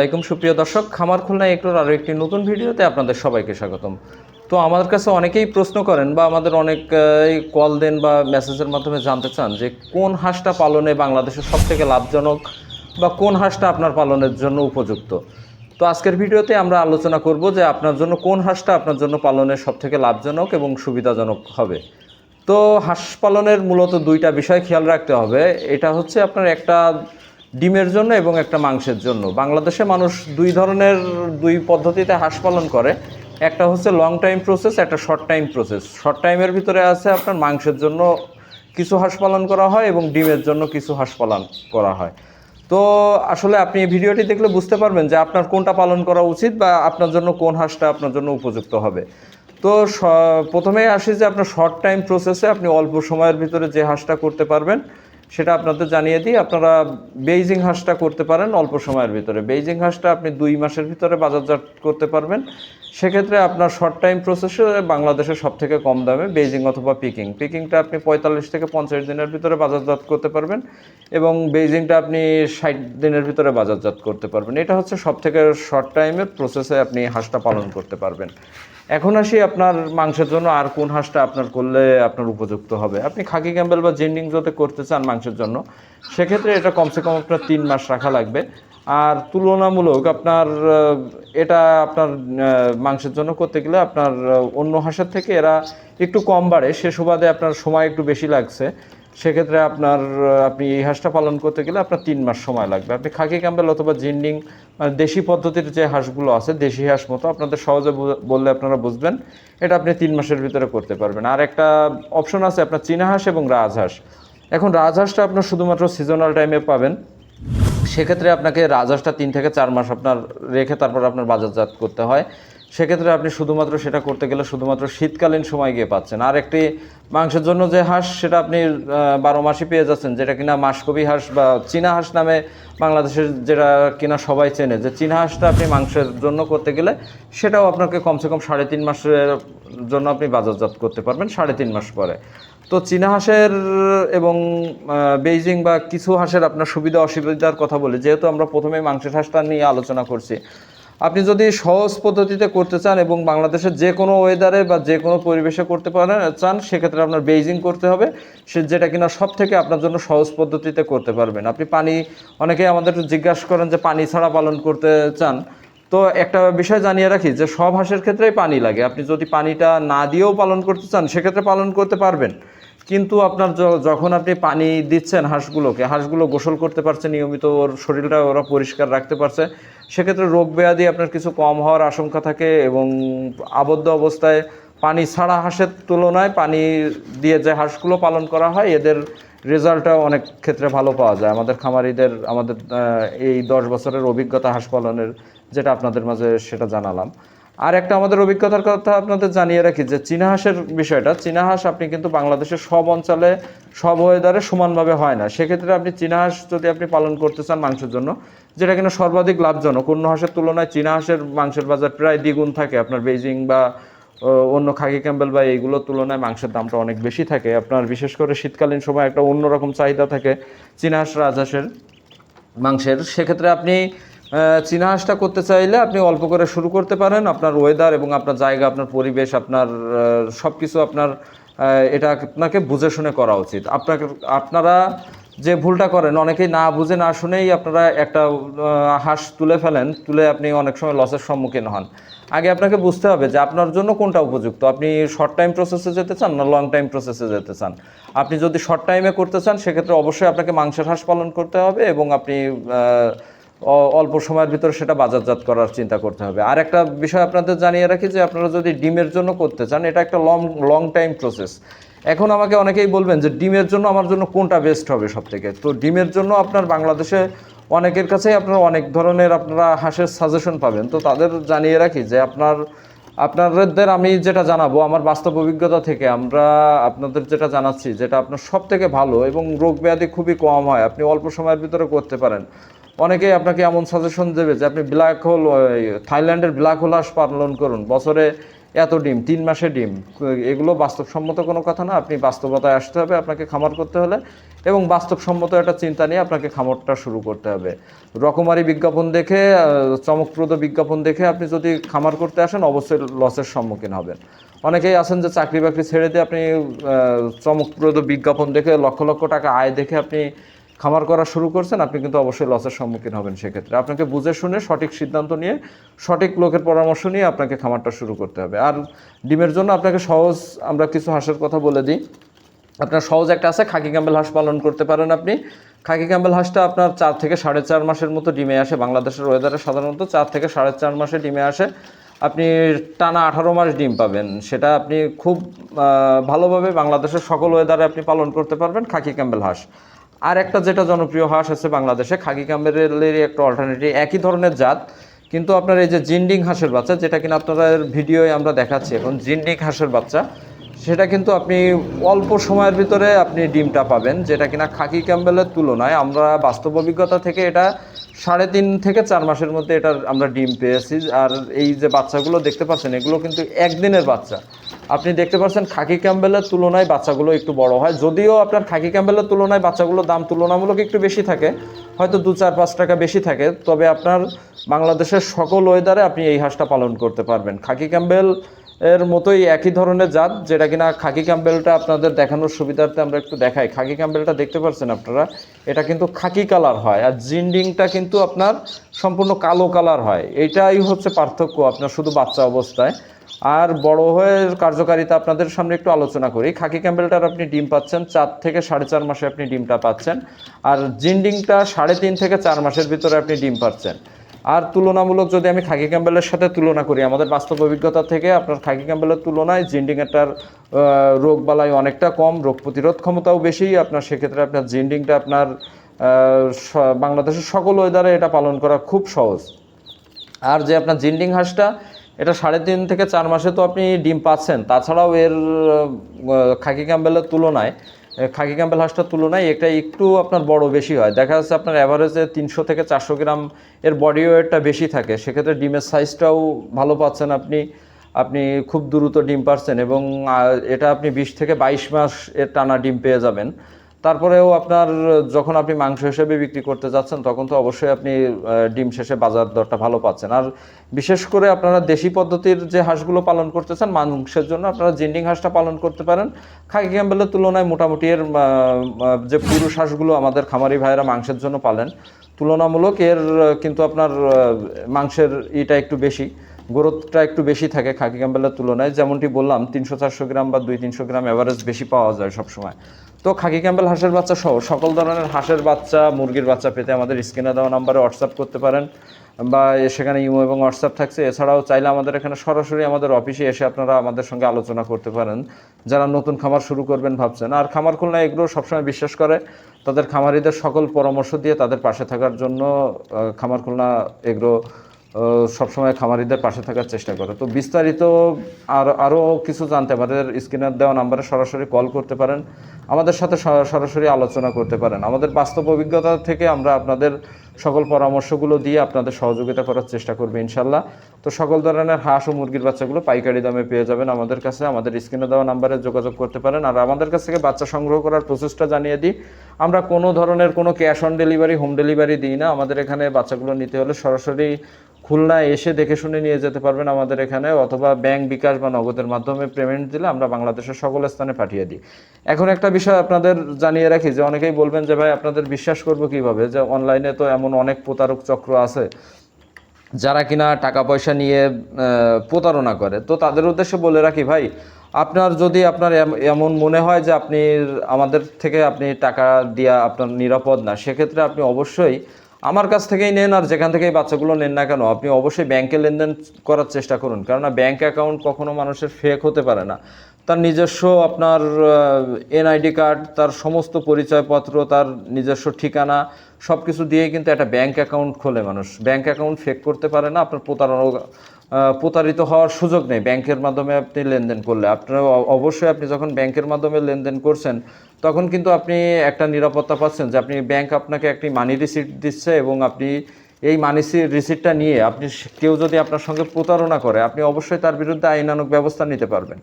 আসসালামাইকুম সুপ্রিয় দর্শক, খামার খুলনা একটুর আরও একটি নতুন ভিডিওতে আপনাদের সবাইকে স্বাগতম। তো আমাদের কাছে অনেকেই প্রশ্ন করেন বা আমাদের অনেক কল দেন বা মেসেজের মাধ্যমে জানতে চান যে কোন হাঁসটা পালনে বাংলাদেশের সব থেকে লাভজনক বা কোন হাঁসটা আপনার পালনের জন্য উপযুক্ত। তো আজকের ভিডিওতে আমরা আলোচনা করব যে আপনার জন্য কোন হাঁসটা আপনার জন্য পালনের সব থেকে লাভজনক এবং সুবিধাজনক হবে। তো হাঁস পালনের মূলত দুইটা বিষয় খেয়াল রাখতে হবে। এটা হচ্ছে আপনার একটা ডিমের জন্য এবং একটা মাংসের জন্য। বাংলাদেশে মানুষ দুই ধরনের, দুই পদ্ধতিতে হাঁস পালন করে। একটা হচ্ছে লং টাইম প্রসেস একটা শর্ট টাইম প্রসেস শর্ট টাইমের ভিতরে আছে আপনার মাংসের জন্য কিছু হাঁস পালন করা হয় এবং ডিমের জন্য কিছু হাঁস পালন করা হয়। তো আসলে আপনি ভিডিওটি দেখলে বুঝতে পারবেন যে আপনার কোনটা পালন করা উচিত বা আপনার জন্য কোন হাঁসটা আপনার জন্য উপযুক্ত হবে। তো প্রথমেই আসি যে আপনার শর্ট টাইম প্রসেসে আপনি অল্প সময়ের ভিতরে যে হাঁসটা করতে পারবেন সেটা আপনাদের জানিয়ে দিই। আপনারা বেইজিং হাঁসটা করতে পারেন অল্প সময়ের ভিতরে। বেইজিং হাঁসটা আপনি দুই মাসের ভিতরে বাজারজাত করতে পারবেন। সেক্ষেত্রে আপনার শর্ট টাইম প্রসেসে বাংলাদেশে সব থেকে কম দামে বেইজিং অথবা পিকিং। পিকিংটা আপনি পঁয়তাল্লিশ থেকে পঞ্চাশ দিনের ভিতরে বাজারজাত করতে পারবেন এবং বেইজিংটা আপনি ষাট দিনের ভিতরে বাজারজাত করতে পারবেন। এটা হচ্ছে সব থেকে শর্ট টাইমের প্রসেসে আপনি হাঁসটা পালন করতে পারবেন। এখন আসি আপনার মাংসের জন্য আর কোন হাঁসটা আপনার করলে আপনার উপযুক্ত হবে। আপনি খাকি ক্যাম্বেল বা জেন্ডিং যদি করতে চান মাংসের জন্য, সেক্ষেত্রে এটা কমসে কম আপনার তিন মাস রাখা লাগবে। আর তুলনামূলক আপনার এটা আপনার মাংসের জন্য করতে গেলে আপনার অন্য হাঁসের থেকে এরা একটু কম বাড়ে। সে সুবাদে আপনার সময় একটু বেশি লাগছে। সেক্ষেত্রে আপনার আপনি এই হাঁসটা পালন করতে গেলে আপনার তিন মাস সময় লাগবে। আপনি খাকি ক্যাম্বেল অথবা জিন্ডিং মানে দেশি পদ্ধতির যে হাঁসগুলো আছে, দেশি হাঁস মতো, আপনাদের সহজে বললে আপনারা বুঝবেন। এটা আপনি তিন মাসের ভিতরে করতে পারবেন। আর একটা অপশন আছে আপনার চীনা হাঁস এবং রাজহাঁস এখন রাজহাঁসটা আপনার শুধুমাত্র সিজনাল টাইমে পাবেন। সেক্ষেত্রে আপনাকে রাজহাঁসটা তিন থেকে চার মাস আপনার রেখে তারপর আপনার বাজারজাত করতে হয়। সেক্ষেত্রে আপনি শুধুমাত্র সেটা করতে গেলে শুধুমাত্র শীতকালীন সময় গিয়ে পাচ্ছেন। আর একটি মাংসের জন্য যে হাঁস, সেটা আপনি বারো মাসই পেয়ে যাচ্ছেন, যেটা কিনা মাসকবি হাঁস বা চীনা হাঁস নামে বাংলাদেশের যেটা কিনা সবাই চেনে। যে চীনা হাঁসটা আপনি মাংসের জন্য করতে গেলে সেটাও আপনাকে কমসে কম সাড়ে তিন মাসের জন্য আপনি বাজারজাত করতে পারবেন, সাড়ে তিন মাস পরে। তো চীনা হাঁসের এবং বেইজিং বা কিছু হাঁসের আপনার সুবিধা অসুবিধার কথা বলি, যেহেতু আমরা প্রথমে মাংসের হাঁসটা নিয়ে আলোচনা করছি। আপনি যদি সহজ পদ্ধতিতে করতে চান এবং বাংলাদেশের যে কোনো ওয়েদারে বা যে কোনো পরিবেশে করতে পারেন, চান, সেক্ষেত্রে আপনার বেইজিং করতে হবে। সে যেটা কিনা সব থেকে আপনার জন্য সহজ পদ্ধতিতে করতে পারবেন। আপনি পানি অনেকেই আমাদের জিজ্ঞাসা করেন যে পানি ছাড়া পালন করতে চান। তো একটা বিষয় জানিয়ে রাখি যে সব হাঁসের ক্ষেত্রেই পানি লাগে। আপনি যদি পানিটা না দিয়েও পালন করতে চান, সেক্ষেত্রে পালন করতে পারবেন। কিন্তু আপনার যখন আপনি পানি দিচ্ছেন হাঁসগুলোকে, হাঁসগুলো গোসল করতে পারছে, নিয়মিত ওর শরীরটা ওরা পরিষ্কার রাখতে পারছে। সেক্ষেত্রে রোগ ব্যাধি আপনার কিছু কম হওয়ার আশঙ্কা থাকে এবং আবদ্ধ অবস্থায় পানি ছাড়া হাঁসের তুলনায় পানি দিয়ে যে হাঁসগুলো পালন করা হয়, এদের রেজাল্টটা অনেক ক্ষেত্রে ভালো পাওয়া যায়। আমাদের খামারিদের, আমাদের এই দশ বছরের অভিজ্ঞতা হাঁস পালনের যেটা আপনাদের মাঝে সেটা জানালাম। আর একটা আমাদের অভিজ্ঞতার কথা আপনাদের জানিয়ে রাখি যে চীনা হাঁসের বিষয়টা, চীনা হাঁস আপনি কিন্তু বাংলাদেশের সব অঞ্চলে, সব ওয়েদারে সমানভাবে হয় না। সেক্ষেত্রে আপনি চীনাহাঁস যদি আপনি পালন করতে চান মাংসের জন্য, যেটা কিনা সর্বাধিক লাভজনক। অন্য হাঁসের তুলনায় চীনা হাঁসের মাংসের বাজার প্রায় দ্বিগুণ থাকে। আপনার বেইজিং বা অন্য খাকি ক্যাম্বেল বা এইগুলোর তুলনায় মাংসের দামটা অনেক বেশি থাকে। আপনার বিশেষ করে শীতকালীন সময় একটা অন্যরকম চাহিদা থাকে চীনা হাঁস, রাজহাঁসের মাংসের। সেক্ষেত্রে আপনি আহ, চীনা হাঁসটা করতে চাইলে আপনি অল্প করে শুরু করতে পারেন। আপনার ওয়েদার এবং আপনার জায়গা আপনার পরিবেশ আপনার সব কিছু আপনার এটা আপনাকে বুঝে শুনে করা উচিত। আপনাকে আপনারা যে ভুলটা করেন অনেকেই না বুঝে না শুনেই আপনারা একটা হাঁস তুলে ফেলেন তুলে আপনি অনেক সময় লসের সম্মুখীন হন। আগে আপনাকে বুঝতে হবে যে আপনার জন্য কোনটা উপযুক্ত। আপনি শর্ট টাইম প্রসেসে যেতে চান না লং টাইম প্রসেসে যেতে চান? আপনি যদি শর্ট টাইমে করতে চান সেক্ষেত্রে অবশ্যই আপনাকে মাংসের হাঁস পালন করতে হবে এবং আপনি অল্প সময়ের ভিতরে সেটা বাজারজাত করার চিন্তা করতে হবে। আর একটা বিষয় আপনাদের জানিয়ে রাখি যে, আপনারা যদি ডিমের জন্য করতে চান, এটা একটা লং লং টাইম প্রসেস এখন আমাকে অনেকেই বলবেন যে, ডিমের জন্য আমার জন্য কোনটা বেস্ট হবে সব থেকে তো ডিমের জন্য আপনার বাংলাদেশে অনেকের কাছেই আপনারা অনেক ধরনের আপনারা হাঁসের সাজেশন পাবেন। তো তাদের জানিয়ে রাখি যে, আপনার আপনাদের আমি যেটা জানাব, আমার বাস্তব অভিজ্ঞতা থেকে আমরা আপনাদের যেটা জানাচ্ছি, যেটা আপনার সব থেকে ভালো এবং রোগ ব্যাধি খুবই কম হয়, আপনি অল্প সময়ের ভিতরে করতে পারেন। অনেকেই আপনাকে এমন সাজেশন দেবে যে আপনি ব্ল্যাক হোল থাইল্যান্ডের ব্ল্যাক হোল হাঁস পালন করুন। বছরে এত ডিম, তিন মাসে ডিম। এগুলো বাস্তবসম্মত কোনো কথা না। আপনি বাস্তবতায় আসতে হবে আপনাকে খামার করতে হলে এবং বাস্তবসম্মত একটা চিন্তা নিয়ে আপনাকে খামারটা শুরু করতে হবে। রকমারি বিজ্ঞাপন দেখে চমকপ্রদ বিজ্ঞাপন দেখে আপনি যদি খামার করতে আসেন, অবশ্যই লসের সম্মুখীন হবেন। অনেকেই আছেন যে চাকরি বাকরি ছেড়ে দিয়ে আপনি চমকপ্রদ বিজ্ঞাপন দেখে, লক্ষ লক্ষ টাকা আয় দেখে আপনি খামার করা শুরু করছেন, আপনি কিন্তু অবশ্যই লসের সম্মুখীন হবেন সেক্ষেত্রে। আপনাকে বুঝে শুনে সঠিক সিদ্ধান্ত নিয়ে, সঠিক লোকের পরামর্শ নিয়ে আপনাকে খামারটা শুরু করতে হবে। আর ডিমের জন্য আপনাকে সহজ, আমরা কিছু হাঁসের কথা বলে দিই। আপনার সহজ একটা আছে, খাকি ক্যাম্বেল হাঁস পালন করতে পারেন আপনি। খাকি ক্যাম্বেল হাঁসটা আপনার চার থেকে সাড়ে চার মাসের মতো ডিমে আসে। বাংলাদেশের ওয়েদারে সাধারণত চার থেকে সাড়ে চার মাসে ডিমে আসে। আপনি টানা আঠারো মাস ডিম পাবেন। সেটা আপনি খুব ভালোভাবে বাংলাদেশের সকল ওয়েদারে আপনি পালন করতে পারবেন খাকি ক্যাম্বেল হাঁস। আর একটা যেটা জনপ্রিয় হাঁস আছে বাংলাদেশে খাকি ক্যাম্বেলেরই একটা অল্টারনেটিভ একই ধরনের জাত, কিন্তু আপনার এই যে জিন্ডিং হাঁসের বাচ্চা, যেটা কিনা আপনাদের ভিডিওয়ে আমরা দেখাচ্ছি, এখন জিন্ডিং হাঁসের বাচ্চা, সেটা কিন্তু আপনি অল্প সময়ের ভিতরে আপনি ডিমটা পাবেন, যেটা কিনা খাকি ক্যাম্বেলের তুলনায় আমরা বাস্তব অভিজ্ঞতা থেকে এটা সাড়ে তিন থেকে চার মাসের মধ্যে এটার আমরা ডিম পেয়েছি, আর এই যে বাচ্চাগুলো দেখতে পাচ্ছেন, এগুলো কিন্তু একদিনের বাচ্চা। আপনি দেখতে পাচ্ছেন খাকি ক্যাম্বেলের তুলনায় বাচ্চাগুলো একটু বড় হয়। যদিও আপনার খাকি ক্যাম্বেলের তুলনায় বাচ্চাগুলোর দাম তুলনামূলক একটু বেশি থাকে, হয়তো দু চার পাঁচ টাকা বেশি থাকে, তবে আপনার বাংলাদেশের সকল ওয়েদারে আপনি এই হাঁসটা পালন করতে পারবেন। খাকি ক্যাম্বেল এর মতোই একই ধরনের জাত, যেটা কিনা খাকি ক্যাম্বেলটা আপনাদের দেখানোর সুবিধার্থে আমরা একটু দেখাই। খাকি ক্যাম্বেলটা দেখতে পাচ্ছেন আপনারা? এটা কিন্তু খাকি কালার হয় আর জিন্ডিংটা কিন্তু আপনার সম্পূর্ণ কালো কালার হয়। এটাই হচ্ছে পার্থক্য আপনার শুধু বাচ্চা অবস্থায়। আর বড় হয়ে কার্যকারিতা আপনাদের সামনে একটু আলোচনা করি। খাকি ক্যাম্বেলটার আপনি ডিম পাচ্ছেন, চার থেকে সাড়ে চার মাসে আপনি ডিমটা পাচ্ছেন। আর জিন্ডিংটা সাড়ে তিন থেকে চার মাসের ভিতরে আপনি ডিম পাচ্ছেন। আর তুলনামূলক যদি আমি খাকি ক্যাম্বেলের সাথে তুলনা করি, আমাদের বাস্তব অভিজ্ঞতা থেকে আপনার খাকি ক্যাম্বেলের তুলনায় জিন্ডিংয়েরটার রোগ বালাই অনেকটা কম, রোগ প্রতিরোধ ক্ষমতাও বেশি। আপনার সেক্ষেত্রে আপনার জিন্ডিংটা আপনার বাংলাদেশের সকল ওয়েদারে এটা পালন করা খুব সহজ। আর যে আপনার জিন্ডিং হাঁসটা, এটা সাড়ে তিন থেকে চার মাসে তো আপনি ডিম পাচ্ছেন, তাছাড়াও এর খাকি ক্যাম্বেলের তুলনায় খাকি ক্যাম্পেল হাঁসটার তুলনায় এটা একটু আপনার বড় বেশি হয়। দেখা যাচ্ছে আপনার অ্যাভারেজে তিনশো থেকে চারশো গ্রাম এর বডি ওয়েটটা বেশি থাকে। সেক্ষেত্রে ডিমের সাইজটাও ভালো পাচ্ছেন আপনি। আপনি খুব দ্রুত ডিম পাচ্ছেন এবং এটা আপনি বিশ থেকে বাইশ মাস এর টানা ডিম পেয়ে যাবেন। তারপরেও আপনার, যখন আপনি মাংস হিসেবে বিক্রি করতে যাচ্ছেন, তখন তো অবশ্যই আপনি ডিম শেষে বাজার দরটা ভালো পাচ্ছেন। আর বিশেষ করে আপনারা দেশি পদ্ধতির যে হাঁসগুলো পালন করতে চান মাংসের জন্য আপনারা জিন্ডিং হাঁসটা পালন করতে পারেন। খাকি ক্যাম্বেলের তুলনায় মোটামুটি এর যে পুরুষ হাঁসগুলো আমাদের খামারি ভাইয়েরা মাংসের জন্য পালেন, তুলনামূলক এর, কিন্তু আপনার মাংসের ইটা একটু বেশি। গ্রোথটা একটু বেশি থাকে খাকি ক্যাম্বেলের তুলনায়। যেমনটি বললাম, তিনশো চারশো গ্রাম বা দুই তিনশো গ্রাম অ্যাভারেজ বেশি পাওয়া যায় সবসময়। তো খাকি ক্যাম্বেল হাঁসের বাচ্চা সহ সকল ধরনের হাঁসের বাচ্চা, মুরগির বাচ্চা পেতে আমাদের স্ক্রিনে দেওয়া নাম্বারে হোয়াটসঅ্যাপ করতে পারেন বা সেখানে ইমো এবং হোয়াটসঅ্যাপ থাকছে। এছাড়াও চাইলে আমাদের এখানে সরাসরি আমাদের অফিসে এসে আপনারা আমাদের সঙ্গে আলোচনা করতে পারেন। যারা নতুন খামার শুরু করবেন ভাবছেন, আর খামার খুলনা এগুলো সবসময় বিশ্বাস করে, তাদের খামারিদের সকল পরামর্শ দিয়ে তাদের পাশে থাকার জন্য খামার খুলনা এগুলো সবসময় খামারিদের পাশে থাকার চেষ্টা করে। তো বিস্তারিত আর আরও কিছু জানতে আমাদের স্ক্রিনের দেওয়া নাম্বারে সরাসরি কল করতে পারেন। আমাদের সাথে সরাসরি আলোচনা করতে পারেন। আমাদের বাস্তব অভিজ্ঞতা থেকে আমরা আপনাদের সকল পরামর্শগুলো দিয়ে আপনাদের সহযোগিতা করার চেষ্টা করব ইনশাল্লাহ। তো সকল ধরনের হাঁস ও মুরগির বাচ্চাগুলো পাইকারি দামে পেয়ে যাবেন আমাদের কাছে। আমাদের স্ক্রিনে দেওয়া নাম্বারে যোগাযোগ করতে পারেন। আর আমাদের কাছ থেকে বাচ্চা সংগ্রহ করার প্রসেসটা জানিয়ে দিই। আমরা কোনো ধরনের কোনো cash on delivery, home delivery দিই না। আমাদের এখানে বাচ্চাগুলো নিতে হলে সরাসরি খুলনা এসে দেখে শুনে নিয়ে যেতে পারবেন আমাদের এখানে। অথবা ব্যাংক বিকাশ বা নগদের মাধ্যমে পেমেন্ট দিলে আমরা বাংলাদেশের সকল স্থানে পাঠিয়ে দিই। এখন একটা বিষয় আপনাদের জানিয়ে রাখি যে, অনেকেই বলবেন যে, ভাই, আপনাদের বিশ্বাস করব কীভাবে? যে অনলাইনে তো এমন অনেক প্রতারক চক্র আছে যারা কিনা টাকা পয়সা নিয়ে প্রতারণা করে। তো তাদের উদ্দেশ্যে বলে রাখি ভাই, আপনার যদি আপনার এম- এমন মনে হয় যে আপনি আমাদের থেকে আপনি টাকা দেওয়া আপনার নিরাপদ না, সেক্ষেত্রে আপনি অবশ্যই আমার কাছ থেকেই নেন আর যেখান থেকেই বাচ্চাগুলো নেন না কেন, আপনি অবশ্যই ব্যাংকে লেনদেন করার চেষ্টা করুন। কেননা ব্যাংক অ্যাকাউন্ট কখনো মানুষের ফেক হতে পারে না। তার নিজস্ব আপনার এনআইডি কার্ড, তার সমস্ত পরিচয়পত্র, তার নিজস্ব ঠিকানা সব কিছু দিয়ে কিন্তু একটা ব্যাংক অ্যাকাউন্ট খোলে মানুষ। ব্যাংক অ্যাকাউন্ট ফেক করতে পারে না, আপনার প্রতারণা প্রতারিত হওয়ার সুযোগ নেই ব্যাংকের মাধ্যমে আপনি লেনদেন করলে। আপনার অবশ্যই আপনি যখন ব্যাংকের মাধ্যমে লেনদেন করছেন, তখন কিন্তু আপনি একটা নিরাপত্তা পাচ্ছেন যে আপনি ব্যাংক আপনাকে একটি মানি রিসিট দিচ্ছে এবং আপনি এই মানি রিসিপ্টটা নিয়ে আপনি কেউ যদি আপনার সঙ্গে প্রতারণা করে, আপনি অবশ্যই তার বিরুদ্ধে আইনানুক ব্যবস্থা নিতে পারবেন।